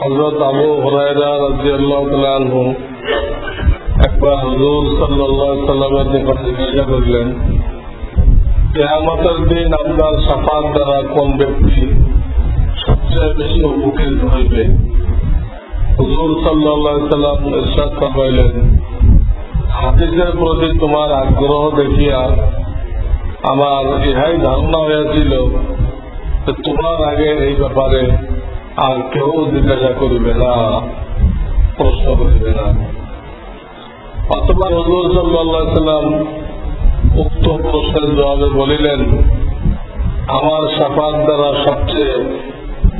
হজরত আবু রাজি আল্লাহ তালু একবার হজুর সাল্লাহ সাল্লামের নিকট জিজ্ঞাসা করলেন, কেয়ামতের দিন আপনার সাফার দ্বারা কোন ব্যক্তি সবচেয়ে বেশি উপকৃত হইবে? হজুর সাল্লাহ সাল্লাম করবাইলেন হাদিসের প্রতি তোমার আগ্রহ দেখিয়া আমার ইহাই ধারণা হয়েছিল তোমার আগে এই ব্যাপারে আর কেউ জিজ্ঞাসা করিবে না, প্রশ্ন করিবে না। হজুর সাল্লাহ সাল্লাম উক্ত প্রশ্নের জবাবে বলিলেন, আমার সাফাত দ্বারা সবচেয়ে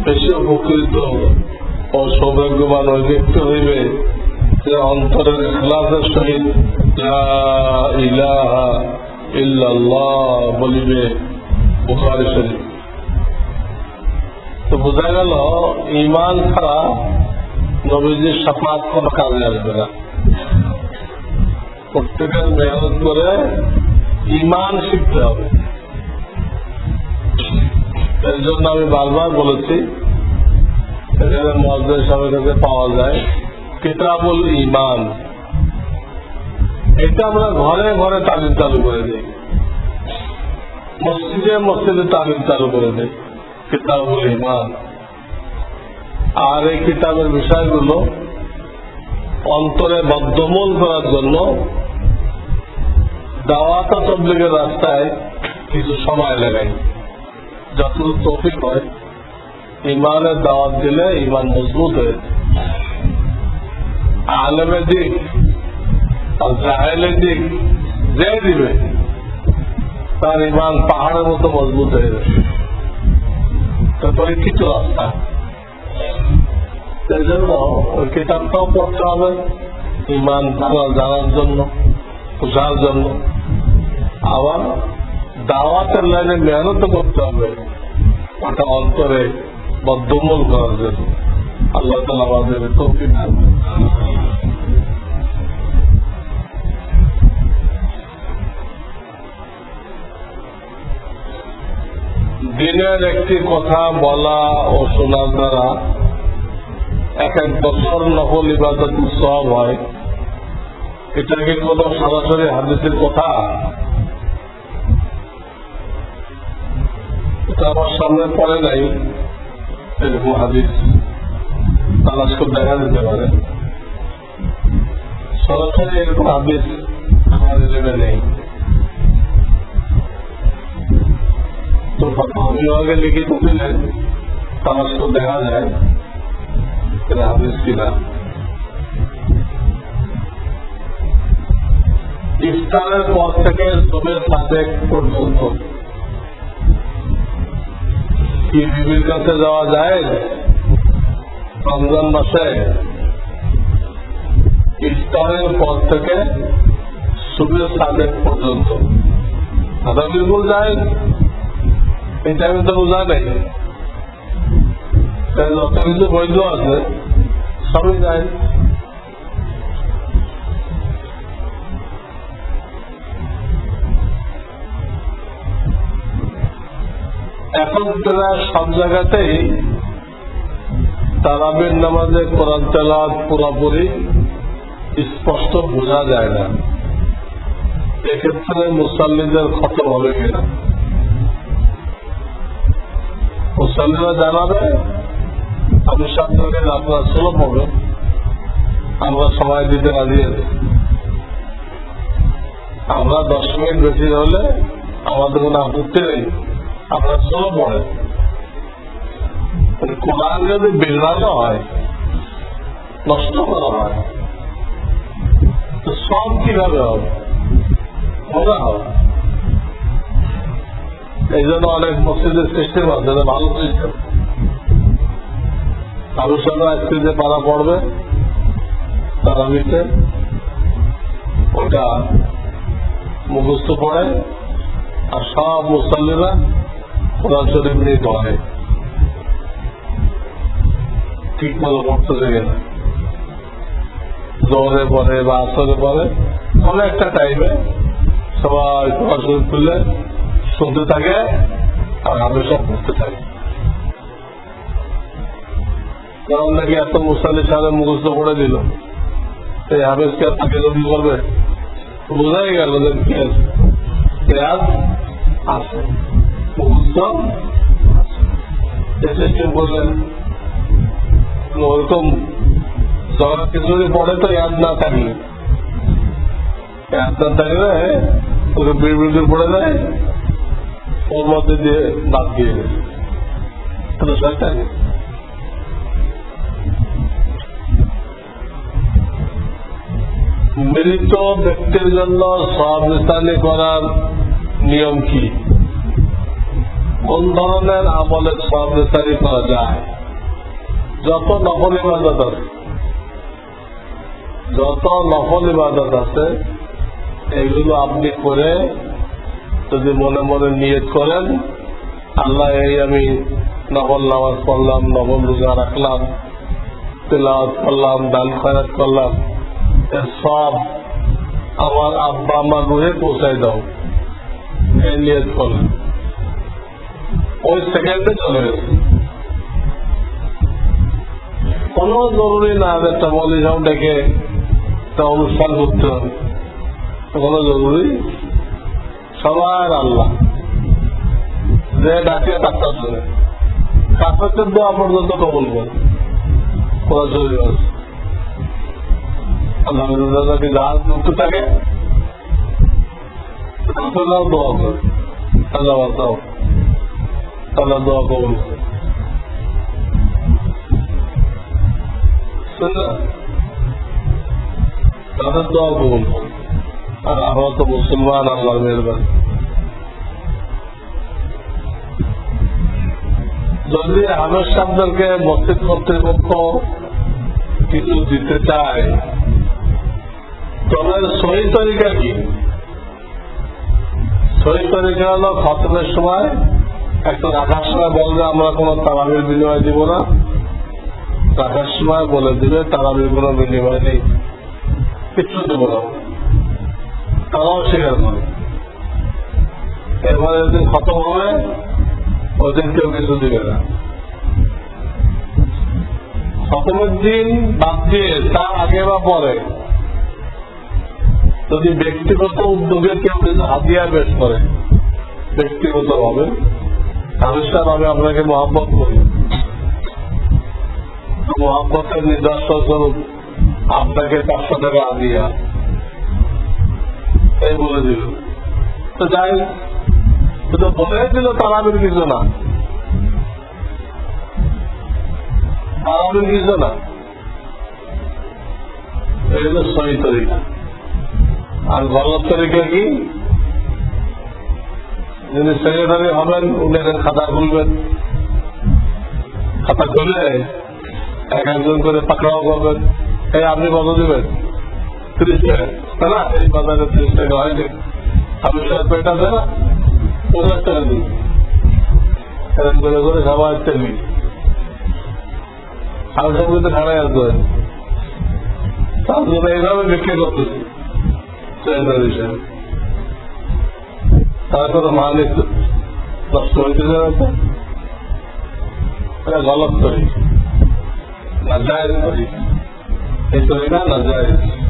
বেশি উপকৃত ও সৌভাগ্যবান ওই ব্যক্তি হইবে যে অন্তরের ইখলাসের সহিত ইলাহা ইল্লাল্লাহ বলিবে বুখারি শরীফ। তো বোঝা গেল ইমান ছাড়া নবীজির সাফাত কোনো কাজে আসবে না। প্রত্যেকের মেহনত করে ইমান শিখতে হবে। এর জন্য আমি বারবার বলেছি, এখানে মজদের সবের কাছে পাওয়া যায় কিতাবুল ইমান এটা আমরা ঘরে ঘরে তালিম চালু করে দিই। মসজিদে মসজিদে তালিম চালু করে দিই। কিতাবুল ইমান। আর এই কিতাবের বিষয়গুলো অন্তরে বদ্ধমূল করার জন্য দাওয়াত তবলিগের রাস্তায় কিছু সময় লাগাই যতটুকু তৌফিক হয় ইমানের দাওয়াত দিলে ইমান মজবুত হয়ে আলমের দিক, আর জাহেলের দিক, যে দিবে, তার ইমান পাহাড়ের মতো মজবুত হয়ে যাবে পরীক্ষিত রাস্তা সেই জন্য ওই কিতাবটাও পড়তে হবে ইমান তারা জানার জন্য বোঝার জন্য আবার দাওয়াতের লাইনে মেহনত করতে হবে ওটা অন্তরে বদ্ধমূল করার জন্য আল্লাহ তালা আমাদের তৌফিক দিনের একটি কথা বলা ও শোনার দ্বারা এক এক বছর নকল ইবাদত সব হয়। এটা কি কোন সরাসরি হাদিসের কথা? এটা আমার সামনে পড়ে নাই, এরকম হাদিস। তালাশ করে দেখা যেতে পারে। সরাসরি এরকম হাদিস আমার নেই। তো কিনা ইফতারের পর থেকে জমের সাদেক পর্যন্ত কি বিবির কাছে যাওয়া যায় রমজান মাসে ইফতারের পর থেকে সুবের সাদেক পর্যন্ত আদা বিলকুল যায় যত বৈধ আছে, সবই যায়। এখন প্রায় সব জায়গাতেই তারাবের নামাজে কোরআন তেলাওয়াত পুরোপুরি স্পষ্ট বোঝা যায় না। এক্ষেত্রে মুসল্লিদের খতম হবে কিনা? মুসল্লিরা জানাবে, আমি সামনে আপনার সুলভ হবে আমরা সময় দিতে রাজি আছি। আমরা দশ মিনিট বেশি হলে আমাদের কোনো আপত্তি নেই। আমরা সুলভ পড়ে কোরআন যদি বিঘ্নানো হয়, নষ্ট করা হয়, তো সব কীভাবে হবে? মজা হবে। এই জন্য অনেক মসজিদের সিস্টেম আছে ভালো সিস্টেম সঙ্গে আজকে যে পাড়া পড়বে, তারা মিটে। ওটা মুখস্থ পড়ে। আর সব মুসল্লিরা কোরআন শরীফ নিয়ে পড়ে। ঠিক মতো পড়তেছে কিনা জোরে পরে বা আসরে পরে কোনো একটা টাইমে সবাই কোরআন শরীফ খুললে শুনতে থাকে আর আমি সব পড়তে থাকি। কারণ নাকি এত মুসালি সাহেব মুখস্থ করে দিল। এই হাফেজকে আর তাকে করবে? বোঝাই গেল আছে পেঁয়াজ তো না থাকলে? ইয়াদ না থাকলে ওকে বিড়বিড় পড়ে যায় ওর মধ্যে দিয়ে বাদ দিয়ে তো মৃত ব্যক্তির জন্য সহবিস্তানি করার নিয়ম কি? কোন ধরনের আমলে আমলের সহবিস্তানি করা যায়? যত নকল ইবাদত আছে, যত নকল ইবাদত আছে, এগুলো আপনি করে যদি মনে মনে নিয়ত করেন, আল্লাহ এই আমি নকল নামাজ পড়লাম নকল রোজা রাখলাম, তেলাওয়াত করলাম, দান খয়াত করলাম সব আমার আব্বা আমার রুহে পৌঁছাই দাও। এই নিয়ত করলেন ওই সেকেন্ডে চলে গেছে কোন জরুরি না যে একটা বলি সব ডেকে একটা অনুষ্ঠান করতে হবে। কোনো জরুরি সবার আল্লাহ। যে ডাকে ডাক্তার শুনে কাফের দোয়া পর্যন্ত কবল করে। কোনো জরুরি আছে। দোয়া করে। করে। তাদের দোয়া কবল করে। আর আমরা মুসলমান আল্লাহর মেহরবানি। যদি আমের সাহেবদেরকে মসজিদ কর্তৃপক্ষ কিছু দিতে চায়, তবে সহি তরিকা কি? সহি তরিকা হলো খতমের সময় একটা রাখার সময় বলবে, আমরা কোনো তারাবির বিনিময় দিব না। রাখার সময় বলে দিবে, তারাবির কোনো বিনিময় নেই। কিছু দেবো না। তারাও খতম হবে ওদিন কেউ কিছু দিবে না। খতমের দিন বাদ দিয়ে, তার আগে বা পরে, যদি ব্যক্তিগত উদ্যোগে কেউ যদি হাতিয়া বেশ করে ব্যক্তিগত ভাবে আবিষ্কার আমি আপনাকে মহাব্বত করি। মহাব্বতের নিদর্শন স্বরূপ আপনাকে পাঁচশো টাকা হাতিয়া এই বলে দিল। তো যাই শুধু বলে দিল তারাবির কিছু না তারাবির কিছু না এই হলো সহি তরিকা আর তরিকা কি? যিনি সেক্রেটারি হবেন, উনি খাতা খুলবেন। খাতা খুলে এক একজন করে পাকড়াও করবেন। এই আপনি কত দিবেন? তিরিশ টাকা। না এই বাজারে তিরিশ টাকা হয়নি আপনি সাহেব পেট আছে না পঞ্চাশ টাকা দিন এরকম করে করে সবাই তেলি আমি সব কিন্তু খাড়াই আসবে তার জন্য এইভাবে বিক্রি করতেছি সেক্রেটারি সাহেব তার মালিক নষ্ট হইতে যাবে এটা গলত করি। না যায় করি। এই তরিকা না যে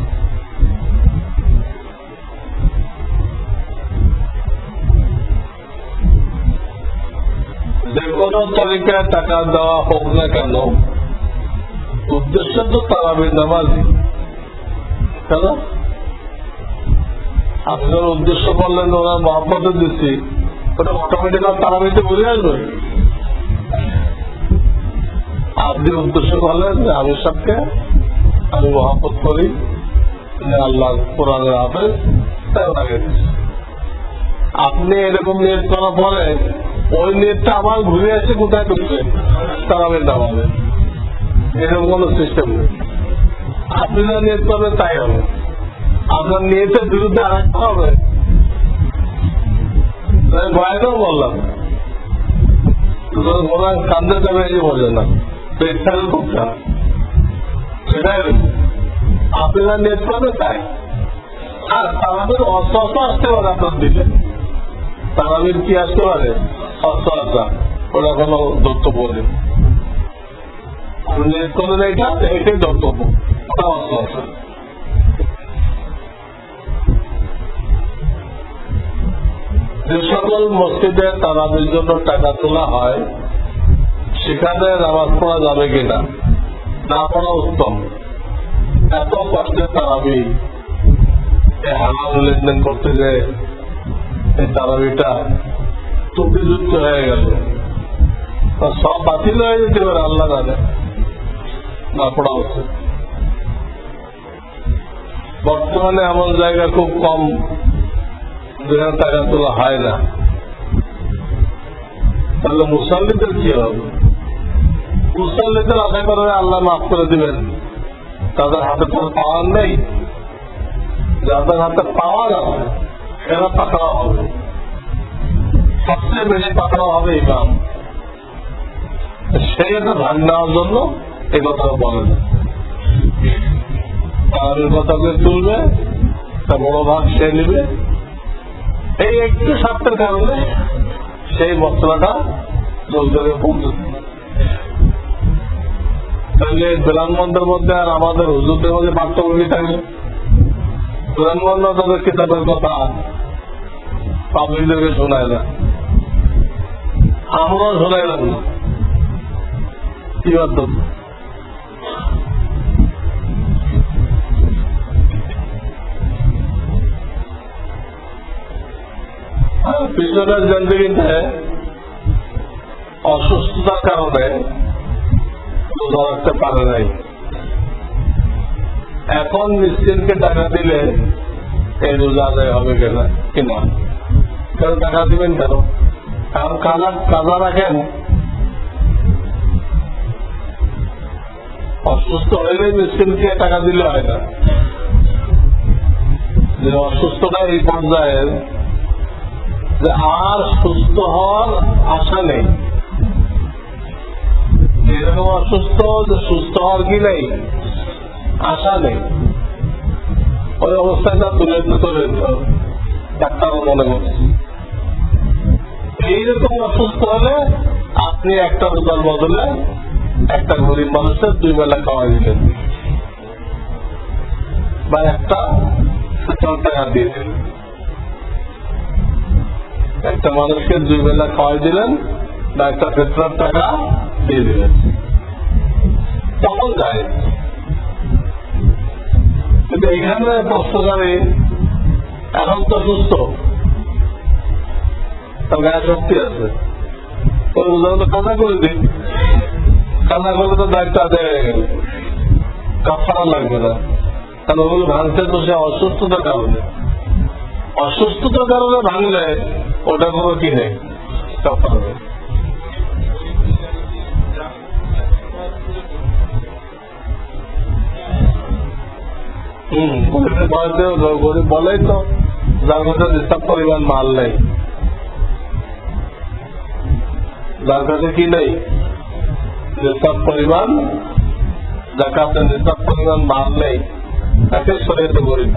কোনো তরিকায় টাকা দেওয়া হোক না কেন, উদ্দেশ্য তো তারাবির নামাজি কেন? আপনার উদ্দেশ্য করলেন ওরা মহাপতে দিচ্ছি, ওটা অটোমেটিক তারাবিতে বুঝে আসবে। আপনি উদ্দেশ্য করলেন যে আমি সবকে আমি মহাপত করি আল্লাহ কোরআনের হাফেজ তাই আপনি এরকম নিয়ত করার পরে ওই নেটটা আবার ঘুরে এসে কোথায় ঢুকবে? তারাবের নামাবে এরকম কোন সিস্টেম নেই। আপনি যা নিয়ত করবেন তাই হবে। আপনার নিয়তের বিরুদ্ধে আর একটা হবে? ভয়টাও বললাম। কান্দে যাবে, এই না। সেটাই আপনি যা নিয়ত করবেন তাই। আর তাদের অস্ত্র আসতে পারে আপনার দিকে। তারাবির কি আসতে পারে? ওরা কোনো ধর্তব্য ওটা অস্ত্র যে সকল মসজিদে তারাবির জন্য টাকা তোলা হয়, সেখানে নামাজ পড়া যাবে কিনা, না পড়া উত্তম। এত কষ্টের তারাবি হালাল লেনদেন করতে যে তারাবিটা ত্রুটিযুক্ত হয়ে গেল সব বাতিল হয়ে যেতে পারে আল্লাহ উচিত বর্তমানে এমন জায়গা খুব কম যেখানে টাকা তোলা হয় না তাহলে মুসল্লিদের কি হবে মুসল্লিদের আশা করে আল্লাহ মাফ করে দিবেন তাদের হাতে কোনো পাওয়ার নেই যাদের হাতে পাওয়ার আছে এরা পাকড়া হবে সবচেয়ে বেশি পাকড়া হবে ইমাম সেই একটা ধান নেওয়ার জন্য এই কথা বলেন আর এই কথাকে তুলবে তা বড় ভাগ সে নিবে। এই একটু স্বার্থের কারণে সেই মশলাটা পৌঁছচ্ছে না। তাহলে বিরানবন্ধের মধ্যে আর আমাদের হুজুরদের মধ্যে পার্থক্য কি থাকে? বিরানবন্ধ তাদের কিতাবের কথা। পাবলিকদেরকে শোনায় না। না। কি বাধ্যম পিছনের জিন্দগিতে অসুস্থতার কারণে রোজা রাখতে পারে নাই। এখন মিসকিনকে টাকা দিলে এই রোজা আদায় হবে কিনা? কিনা টাকা দিবেন কেন? রাখেন অসুস্থ হইলে টাকা দিলে হয় না। যে এই যে আর সুস্থ হওয়ার আশা নেই। এরকম অসুস্থ, যে সুস্থ হওয়ার কি নেই? আশা নেই। ওই অবস্থায় অবস্থাটা তুলে দিতে হবে ডাক্তারও মনে করছে। এইরকম অসুস্থ হলে আপনি একটা রোজার বদলে একটা গরিব মানুষের দুই বেলা খাওয়া দিলেন। বা একটা টাকা দিলেন। একটা মানুষকে দুই বেলা খাওয়াই দিলেন বা একটা ফেতরার টাকা দিয়ে দিলেন। তখন যায়। কিন্তু এখানে প্রশ্নকারী এখন তো সুস্থ। তার গায়ে শক্তি আছে। ওই উদাহরণ তো কাজা করে করলে তো দায়িত্ব হয়ে গেল কাপড়া লাগবে না। কারণ ওগুলো তো সে অসুস্থতার কারণে। অসুস্থতার কারণে ভাঙলে ওটা কোনো কি নেই। কাপড় হম বলেই তো, যার কাছে নিঃশ্বাস পরিমাণ মাল নেই। কাছে কি নেই? নিঃশ্বাস পরিমাণ? যার কাছে পরিমাণ মাল নেই। তাকে শরীরে গরিব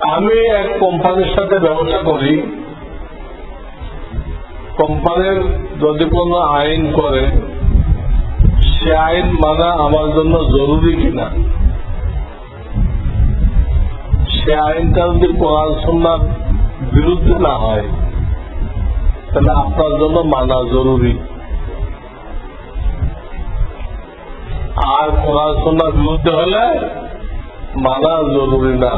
আমি এক কোম্পানির সাথে ব্যবসা করি। কোম্পানির যদি কোনো আইন করে, সে আইন মানা আমার জন্য জরুরি কিনা? সে আইনটা যদি পড়াশোনার বিরুদ্ধে না হয়, তাহলে আপনার জন্য মানা জরুরি। আর পড়াশোনার বিরুদ্ধে হলে মানা জরুরি না।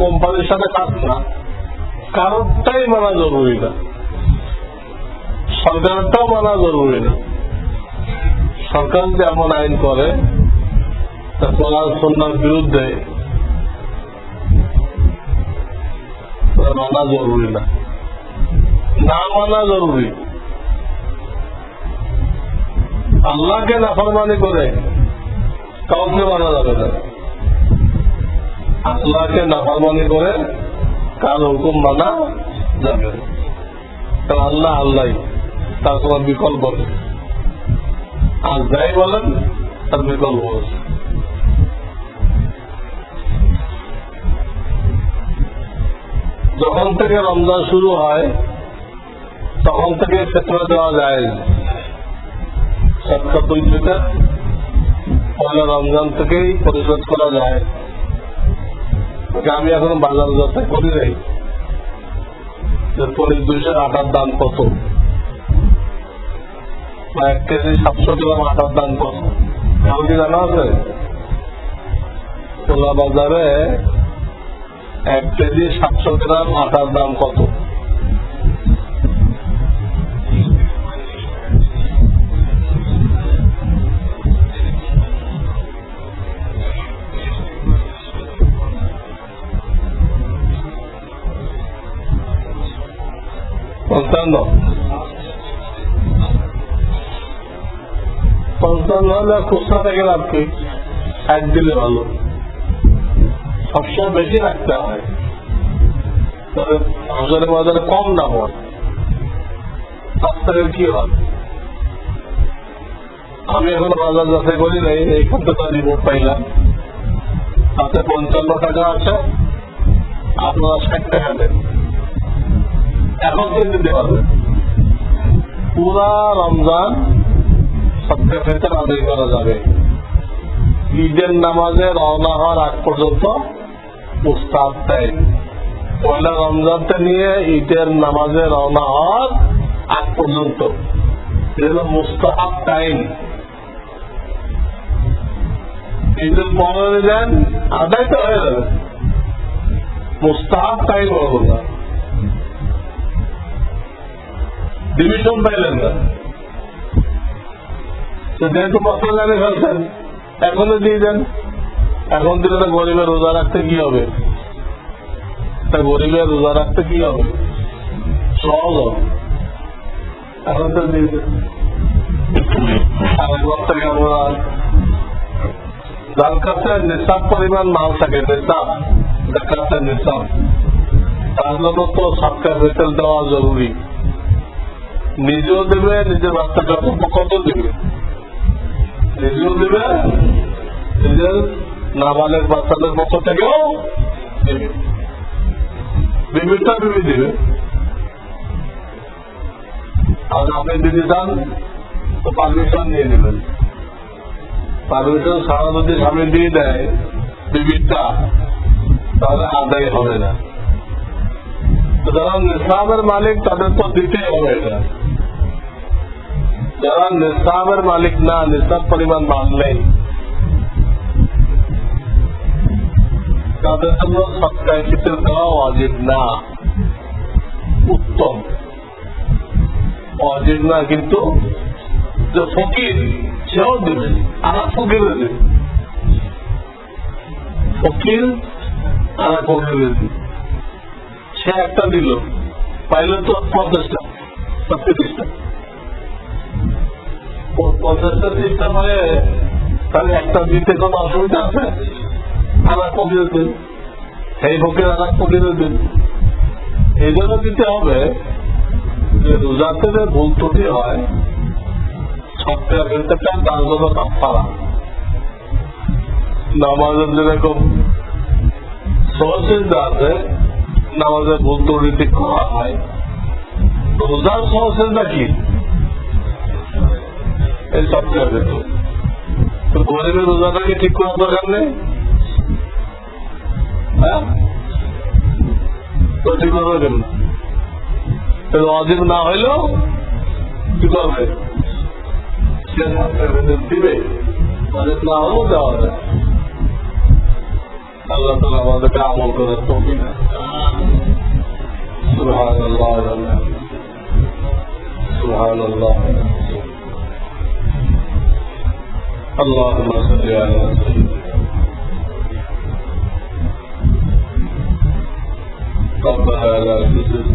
কোম্পানির সাথে কাজ না, কারোরটাই মানা জরুরি না। সরকারটাও মানা জরুরি না। সরকার যে এমন আইন করে তা পড়াশোনার বিরুদ্ধে মানা জরুরি না। না মানা জরুরি। আল্লাহকে নাফরমানি করে কাউকে মানা যাবে না। আল্লাহকে নাফরমানি করে কার হুকুম মানা যাবে কারণ আল্লাহ আল্লাহ তার কোন বিকল্প আর যাই বলেন, তার বিকল্প আছে। যখন থেকে রমজান শুরু হয়, তখন থেকে ফেতরা দেওয়া যায়। দুই থেকে পয়লা রমজান থেকেই পরিশোধ করা যায়। আমি এখন বাজার যাত্রা করি নাই। যে পরে দুইশো আটার দাম কত? বা এক কেজি সাতশো গ্রাম আটার দাম কত? এমন কি জানা আছে? খোলা বাজারে এক কেজি সাতশো গ্রাম আটার দাম কত? পঞ্চান্ন। পঞ্চান্ন হলে খুচরা থেকে লাভ কি? এক দিলে ভালো। সবসময় বেশি রাখতে হয়। তবে বাজারে বাজারে কম দাম হয় তার কি হয়? আমি এখন বাজার যাচাই করি নাই এইখান থেকে রিপোর্ট পাইলাম তাতে পঞ্চান্ন টাকা আছে, আপনারা ষাট টাকা দেন। এখন তো দিতে পারবে পুরা রমজান সত্যি ফেতর আদায় করা যাবে। ঈদের নামাজে রওনা হওয়ার আগ পর্যন্ত উস্তাদ টাইম পয়লা রমজানটা নিয়ে ঈদের নামাজে রওনা হওয়ার আগ পর্যন্ত। টাইম ডিভিশন পাইলেন না। যেহেতু মশলা ফেলছেন এখনও দিয়ে দেন। এখন দিলে তো গরিবের রোজা রাখতে কি হবে? তা গরিবের রোজা রাখতে কি হবে? সহজ হবে। এখন তো যার কাছে পরিমাণ মাল থাকে তার জন্য তো সরকার বেতন দেওয়া জরুরি। নিজেও দেবে, নিজের বাচ্চাটা কত দেবে? নিজেও দেবে, নিজের নাবালের বাচ্চাদের পক্ষ থেকেও দেবে বিবিটা বিবি দেবে আর আপনি যদি চান তো পারমিশন নিয়ে নেবেন। পারমিশন সারা যদি স্বামী দিয়ে দেয় বিবিটা তাহলে আদায় হবে না। যারা নিসাবের মালিক, তাদের তো দিতেই হবে এটা। যারা নিসাবের মালিক না, নিসাব পরিমাণ মাল তাদের জন্য সৎকায় চিত্র দেওয়া অজিব না উত্তম অজিব না কিন্তু যে ফকির সেও দেবে আর ফকির দেবে ফকির আর ফকির দেবে সে একটা দিল পাইলে তো পঞ্চাশটা তিরিশটা পঞ্চাশটা তিরিশটা মানে তাহলে একটা দিতে কোনো অসুবিধা আছে আর কমিয়ে দিন। সেই ভোগের আর কমিয়ে দিন। এই জন্য দিতে হবে যে রোজাতে যে ভুল ত্রুটি হয় সপ্তাহে ফেলতে চান তার জন্য কাপড়া নামাজের যেরকম সহসিদ্ধা আছে নামাজের ভুল ত্রুটি ঠিক করা হয়। রোজার সহসিদ্ধা কি? এই সপ্তাহে যেত তো গরিবের রোজাটাকে ঠিক করার দরকার নেই? হ্যাঁ তো ঠিক করবে কেন অজিব না হইলেও কি করবে সে দিবে অজিব না হলেও দেওয়া হবে আল্লাহ তালা আমাদেরকে আমল করে তৌফিক سبحان الله سبحان الله اللهم صل على سيدنا ربها لا تزغ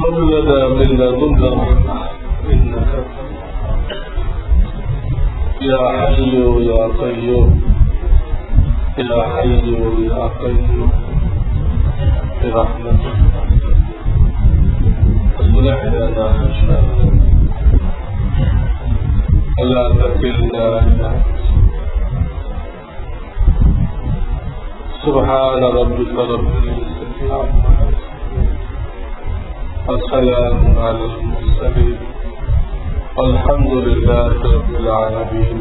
هب لنا من لدنك رحمة إنك يا حي يا قيوم يا حي يا قيوم برحمتك اصلح لنا حشانا ولا تكلنا إلى سبحان ربك رب العزة وسلام على المرسلين والحمد لله رب العالمين